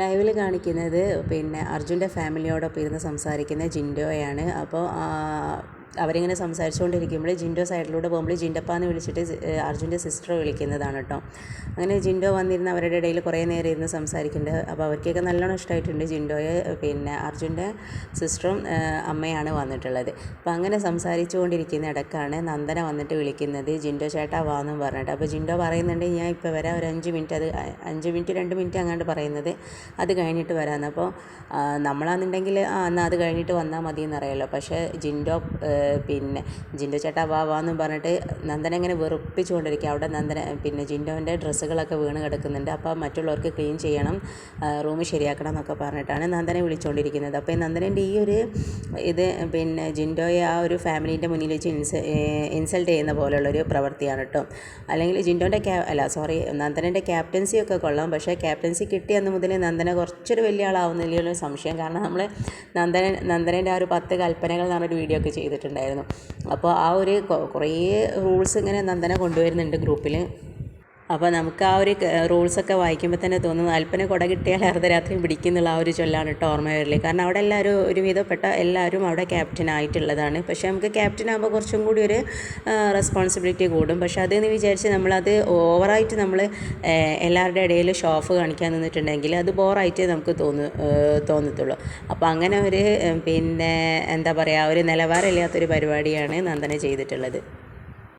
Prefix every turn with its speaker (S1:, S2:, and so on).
S1: ലൈവിൽ കാണിക്കുന്നത് പിന്നെ അർജുന്റെ ഫാമിലിയോടൊപ്പം ഇരുന്ന് സംസാരിക്കുന്ന ജിൻഡോയാണ്. അപ്പോൾ അവരിങ്ങനെ സംസാരിച്ചുകൊണ്ടിരിക്കുമ്പോൾ ജിൻഡോ സൈഡിലൂടെ പോകുമ്പോൾ ജിൻഡപ്പാന്ന് വിളിച്ചിട്ട് അർജുന്റെ സിസ്റ്റർ വിളിക്കുന്നതാണ് കേട്ടോ. അങ്ങനെ ജിൻഡോ വന്നിരുന്ന് അവരുടെ ഇടയിൽ കുറേ നേരം ഇരുന്ന് സംസാരിക്കുന്നുണ്ട്. അപ്പോൾ അവർക്കൊക്കെ നല്ലോണം ഇഷ്ടമായിട്ടുണ്ട് ജിൻഡോയെ. പിന്നെ അർജുന്റെ സിസ്റ്ററും അമ്മയാണ് വന്നിട്ടുള്ളത്. അപ്പോൾ അങ്ങനെ സംസാരിച്ചുകൊണ്ടിരിക്കുന്ന ഇടക്കാണ് നന്ദന വന്നിട്ട് വിളിക്കുന്നത്. ജിൻഡോ ചേട്ടാ വാന്നും പറഞ്ഞിട്ട്. അപ്പോൾ ജിൻഡോ പറയുന്നുണ്ട് ഞാൻ ഇപ്പോൾ വരാം. ഒരു അഞ്ച് മിനിറ്റ് അത് അഞ്ച് മിനിറ്റ് രണ്ട് മിനിറ്റ് അങ്ങാണ്ട് പറയുന്നത് അത് കഴിഞ്ഞിട്ട് വരാമെന്ന്. അപ്പോൾ നമ്മളാണെന്നുണ്ടെങ്കിൽ ആ എന്നാൽ അത് കഴിഞ്ഞിട്ട് വന്നാൽ മതി എന്നറിയാമല്ലോ പക്ഷേ ജിൻഡോ പിന്നെ ജിൻഡോ ചേട്ടാ വാ വാന്നും പറഞ്ഞിട്ട് നന്ദന ഇങ്ങനെ വെറുപ്പിച്ചുകൊണ്ടിരിക്കുക. അവിടെ നന്ദന പിന്നെ ജിൻഡോന്റെ ഡ്രസ്സുകളൊക്കെ വീണ് കിടക്കുന്നുണ്ട്. അപ്പോൾ മറ്റുള്ളവർക്ക് ക്ലീൻ ചെയ്യണം റൂം ശരിയാക്കണം എന്നൊക്കെ പറഞ്ഞിട്ടാണ് നന്ദനെ വിളിച്ചുകൊണ്ടിരിക്കുന്നത് അപ്പോൾ നന്ദനന്റെ ഈ ഒരു ഇത് പിന്നെ ജിൻഡോയെ ആ ഒരു ഫാമിലീന്റെ മുന്നിൽ വെച്ച് ഇൻസ ഇൻസൾട്ട് ചെയ്യുന്ന പോലുള്ളൊരു പ്രവൃത്തിയാണ് കേട്ടോ. അല്ലെങ്കിൽ ജിൻഡോന്റെ ക്യാ അല്ല സോറി നന്ദനന്റെ ക്യാപ്റ്റൻസി ഒക്കെ കൊള്ളാം. പക്ഷേ ക്യാപ്റ്റൻസി കിട്ടിയ അന്ന് മുതൽ നന്ദന കുറച്ചൊരു വലിയ ആളാവുന്നില്ലൊരു സംശയം. കാരണം നമ്മൾ നന്ദനൻ നന്ദനന്റെ ആ ഒരു പത്ത് കൽപ്പനകൾ എന്ന് പറഞ്ഞൊരു വീഡിയോ ഒക്കെ ചെയ്തിട്ടുണ്ടായിരുന്നു അപ്പോൾ ആ ഒരു കുറേ റൂൾസ് ഇങ്ങനെ നന്ദന കൊണ്ടുവരുന്നുണ്ട് ഗ്രൂപ്പിൽ അപ്പോൾ നമുക്ക് ആ ഒരു റൂൾസൊക്കെ വായിക്കുമ്പോൾ തന്നെ തോന്നുന്നു അല്പന കുട കിട്ടിയാൽ അർദ്ധരാത്രി പിടിക്കുന്നുള്ള ആ ഒരു ചൊല്ലാണ് കേട്ടോ ഓർമ്മ വരൽ കാരണം അവിടെ എല്ലാവരും ഒരുവിധപ്പെട്ട എല്ലാവരും അവിടെ ക്യാപ്റ്റൻ ആയിട്ടുള്ളതാണ്. പക്ഷേ നമുക്ക് ക്യാപ്റ്റൻ ആകുമ്പോൾ കുറച്ചും കൂടി ഒരു റെസ്പോൺസിബിലിറ്റി കൂടും. പക്ഷേ അതെന്ന് വിചാരിച്ച് നമ്മളത് ഓവറായിട്ട് നമ്മൾ എല്ലാവരുടെ ഇടയിൽ ഷോഫ് കാണിക്കാൻ നിന്നിട്ടുണ്ടെങ്കിൽ അത് ബോറായിട്ട് നമുക്ക് തോന്നു തോന്നത്തുള്ളൂ. അപ്പോൾ അങ്ങനെ ഒരു പിന്നെ എന്താ പറയുക ഒരു നിലവാരമില്ലാത്തൊരു പരിപാടിയാണ് നന്ദന ചെയ്തിട്ടുള്ളത്.